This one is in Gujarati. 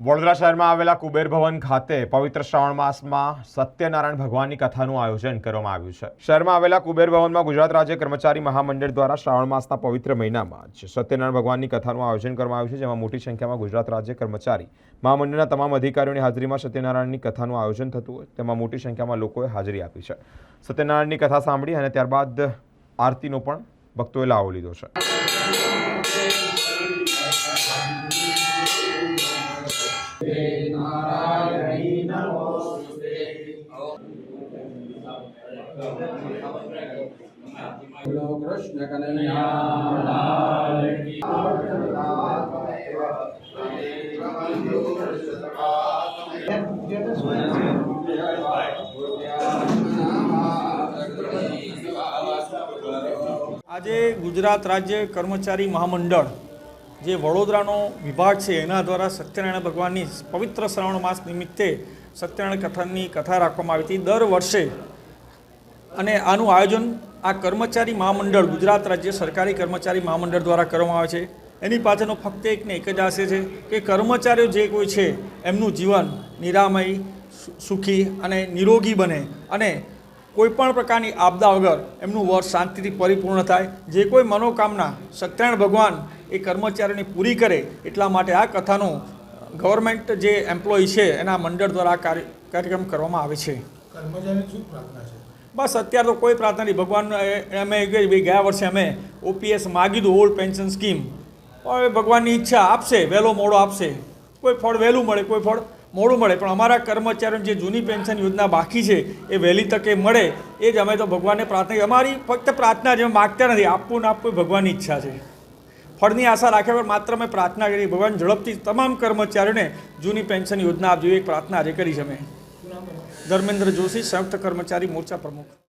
વડોદરા શહેરમાં આવેલા કુબેર ભવન ખાતે પવિત્ર શ્રાવણ માસમાં સત્યનારાયણ ભગવાનની કથાનું આયોજન કરવામાં આવ્યું છે. શહેરમાં આવેલા કુબેર ભવનમાં ગુજરાત રાજ્ય કર્મચારી મહામંડળ દ્વારા શ્રાવણ માસના પવિત્ર મહિનામાં જ સત્યનારાયણ ભગવાનની કથાનું આયોજન કરવામાં આવ્યું છે, જેમાં મોટી સંખ્યામાં ગુજરાત રાજ્ય કર્મચારી મહામંડળના તમામ અધિકારીઓની હાજરીમાં સત્યનારાયણની કથાનું આયોજન થતું હોય, તેમાં મોટી સંખ્યામાં લોકોએ હાજરી આપી છે. સત્યનારાયણની કથા સાંભળી અને ત્યારબાદ આરતીનો પણ ભક્તોએ લાવો લીધો છે. કૃષ્ણ આજે ગુજરાત રાજ્ય કર્મચારી મહામંડળ જે વડોદરાનો વિભાગ છે, એના દ્વારા સત્યનારાયણ ભગવાનની પવિત્ર શ્રાવણ માસ નિમિત્તે સત્યનારાયણ કથાની કથા રાખવામાં આવી હતી. દર વર્ષે અને આનું આયોજન આ કર્મચારી મહામંડળ, ગુજરાત રાજ્ય સરકારી કર્મચારી મહામંડળ દ્વારા કરવામાં આવે છે. એની પાછળનો ફક્ત એક ને એક જ આશય છે કે કર્મચારીઓ જે કોઈ છે, એમનું જીવન નિરામય સુખી અને નિરોગી બને અને કોઈ પણ પ્રકારની આપદા વગર એમનું વર્ષ શાંતિથી પરિપૂર્ણ થાય. જે કોઈ મનોકામના સત્યનારાયણ ભગવાન એ કર્મચારીઓને પૂરી કરે એટલા માટે આ કથાનું ગવર્મેન્ટ જે એમ્પ્લોય છે એના મંડળ દ્વારા કાર્યક્રમ કરવામાં આવે છે. કર્મચારીની શું પ્રાર્થના છે? બસ અત્યારે તો કોઈ પ્રાર્થના નહીં. ભગવાન અમે ભાઈ ગયા વર્ષે અમે ઓપીએસ માગી દઉં ઓલ્ડ પેન્શન સ્કીમ હવે ભગવાનની ઈચ્છા આપશે, વહેલો મોડો આપશે. કોઈ ફળ વહેલું મળે, કોઈ ફળ મોડું મળે. પણ અમારા કર્મચારીઓની જે જૂની પેન્શન યોજના બાકી છે, એ વહેલી તકે મળે. એ જ અમે તો ભગવાનને પ્રાર્થના અમારી ફક્ત પ્રાર્થના જ માગતા નથી. આપવું ને આપવું ભગવાનની ઈચ્છા છે. ફળની આશા રાખ્યા પર માત્ર અમે પ્રાર્થના કરી ભગવાન ઝડપથી તમામ કર્મચારીઓને જૂની પેન્શન યોજના આપજો. એક પ્રાર્થના આજે કરી છે અમે. ધર્મેન્દ્ર જોશી સંયુક્ત કર્મચારી મોરચા પ્રમુખ.